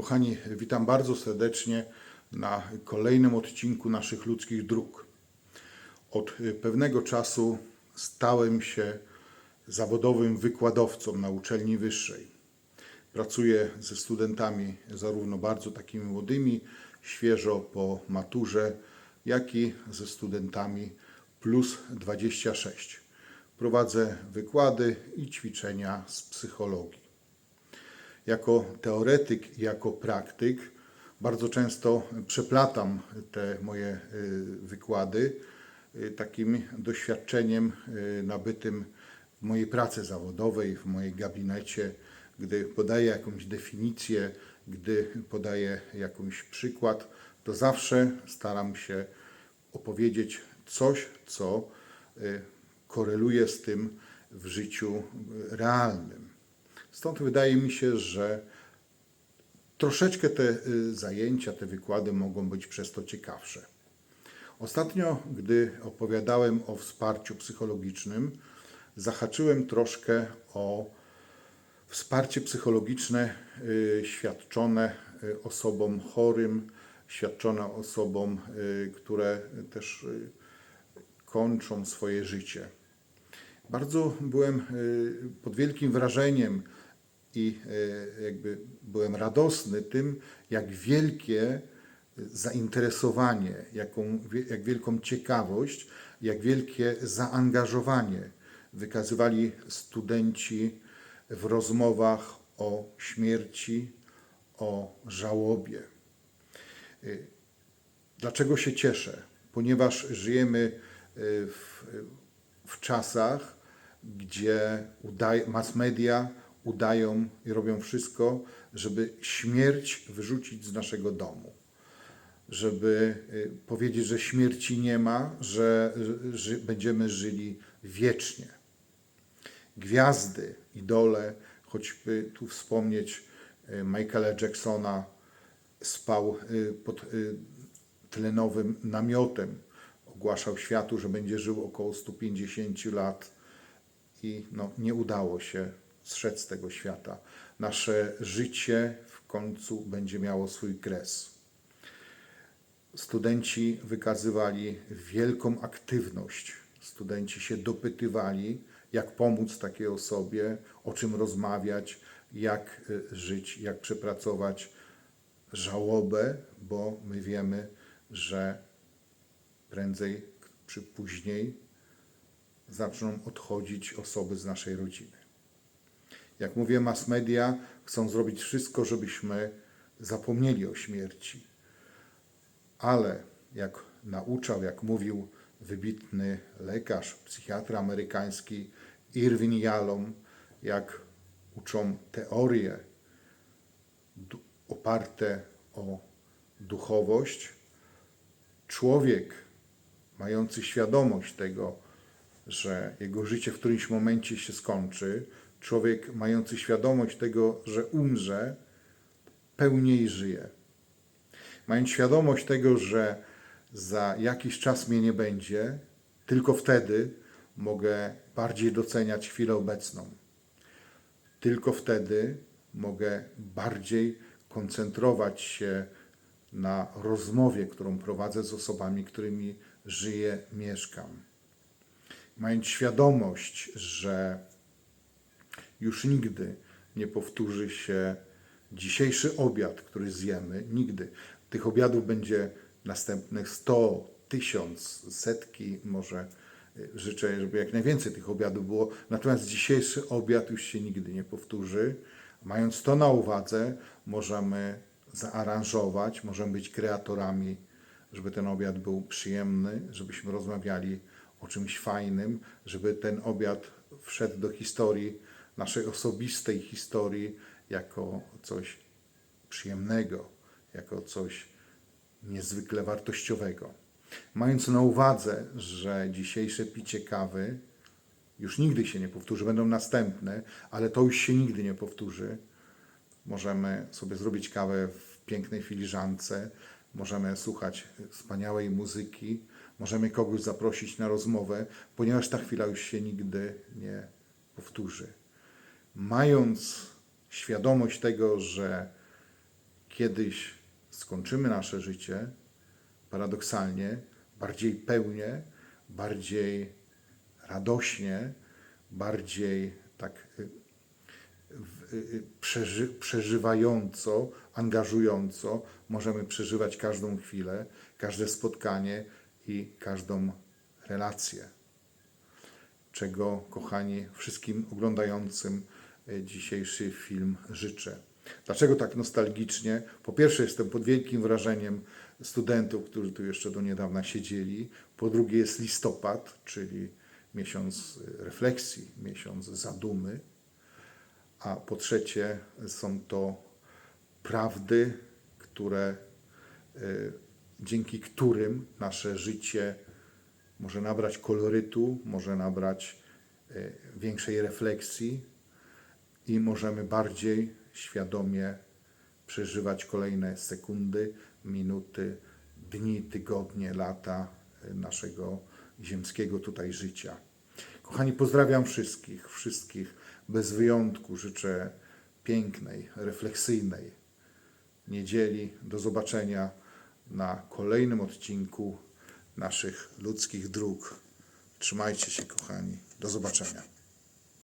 Kochani, witam bardzo serdecznie na kolejnym odcinku naszych ludzkich dróg. Od pewnego czasu stałem się zawodowym wykładowcą na uczelni wyższej. Pracuję ze studentami zarówno bardzo takimi młodymi, świeżo po maturze, jak i ze studentami plus 26. Prowadzę wykłady i ćwiczenia z psychologii jako teoretyk jako praktyk bardzo często przeplatam te moje y, wykłady y, takim doświadczeniem y, nabytym w mojej pracy zawodowej, w mojej gabinecie, gdy podaję jakąś definicję, gdy podaję jakiś przykład, to zawsze staram się opowiedzieć coś, co koreluje z tym w życiu realnym. Stąd wydaje mi się, że troszeczkę te y, zajęcia, te wykłady mogą być przez to ciekawsze. Ostatnio, gdy opowiadałem o wsparciu psychologicznym, zahaczyłem troszkę o wsparcie psychologiczne y, świadczone y, osobom chorym, świadczone osobom, które też kończą swoje życie. Bardzo byłem pod wielkim wrażeniem i e, jakby byłem radosny tym, jak wielkie zainteresowanie, jaką, jak wielką ciekawość, jak wielkie zaangażowanie wykazywali studenci w rozmowach o śmierci, o żałobie. Dlaczego się cieszę? Ponieważ żyjemy w, w czasach, gdzie mass media udają i robią wszystko, żeby śmierć wyrzucić z naszego domu. Żeby y, powiedzieć, że śmierci nie ma, że, będziemy żyli wiecznie. Gwiazdy, idole, choćby tu wspomnieć y, Michaela Jacksona, spał y, pod tlenowym namiotem. Ogłaszał światu, że będzie żył około 150 lat i no, nie udało się zszedł z tego świata. Nasze życie w końcu będzie miało swój kres. Studenci wykazywali wielką aktywność. Studenci się dopytywali, jak pomóc takiej osobie, o czym rozmawiać, jak y, żyć, jak przepracować żałobę, bo my wiemy, że prędzej czy później zaczną odchodzić osoby z naszej rodziny. Jak mówię, mass media chcą zrobić wszystko, żebyśmy zapomnieli o śmierci. Ale jak nauczał, jak mówił wybitny lekarz, psychiatra amerykański Irwin Yalom, jak uczą teorie oparte o duchowość, człowiek mający świadomość tego, że jego życie w którymś momencie się skończy, człowiek mający świadomość tego, że umrze, pełniej żyje. Mając świadomość tego, że za jakiś czas mnie nie będzie, tylko wtedy mogę bardziej doceniać chwilę obecną. Tylko wtedy mogę bardziej koncentrować się na rozmowie, którą prowadzę z osobami, którymi żyję, mieszkam. Mając świadomość, że już nigdy nie powtórzy się dzisiejszy obiad, który zjemy. Nigdy. Tych obiadów będzie następnych 100, 1000, setki, może y, życzę, żeby jak najwięcej tych obiadów było. Natomiast dzisiejszy obiad już się nigdy nie powtórzy. Mając to na uwadze, możemy zaaranżować, możemy być kreatorami, żeby ten obiad był przyjemny, żebyśmy rozmawiali o czymś fajnym, żeby ten obiad wszedł do historii naszej osobistej historii jako coś przyjemnego, jako coś niezwykle wartościowego. Mając na uwadze, że dzisiejsze picie kawy już nigdy się nie powtórzy, będą następne, ale to już się nigdy nie powtórzy. Możemy sobie zrobić kawę w pięknej filiżance, możemy słuchać wspaniałej muzyki, możemy kogoś zaprosić na rozmowę, ponieważ ta chwila już się nigdy nie powtórzy. Mając świadomość tego, że kiedyś skończymy nasze życie, paradoksalnie, bardziej pełnie, bardziej radośnie, bardziej tak y, przeży, przeżywająco, angażująco możemy przeżywać każdą chwilę, każde spotkanie i każdą relację. Czego, kochani, wszystkim oglądającym y, dzisiejszy film życzę. Dlaczego tak nostalgicznie? Po pierwsze, jestem pod wielkim wrażeniem studentów, którzy tu jeszcze do niedawna siedzieli. Po drugie, jest listopad, czyli miesiąc y, refleksji, miesiąc zadumy a po trzecie są to prawdy, które, y, dzięki którym nasze życie może nabrać kolorytu, może nabrać y, większej refleksji i możemy bardziej świadomie przeżywać kolejne sekundy, minuty, dni, tygodnie, lata y, naszego ziemskiego tutaj życia. Kochani, pozdrawiam wszystkich, wszystkich bez wyjątku. Życzę pięknej, refleksyjnej niedzieli. Do zobaczenia na kolejnym odcinku naszych ludzkich dróg. Trzymajcie się, kochani. Do zobaczenia.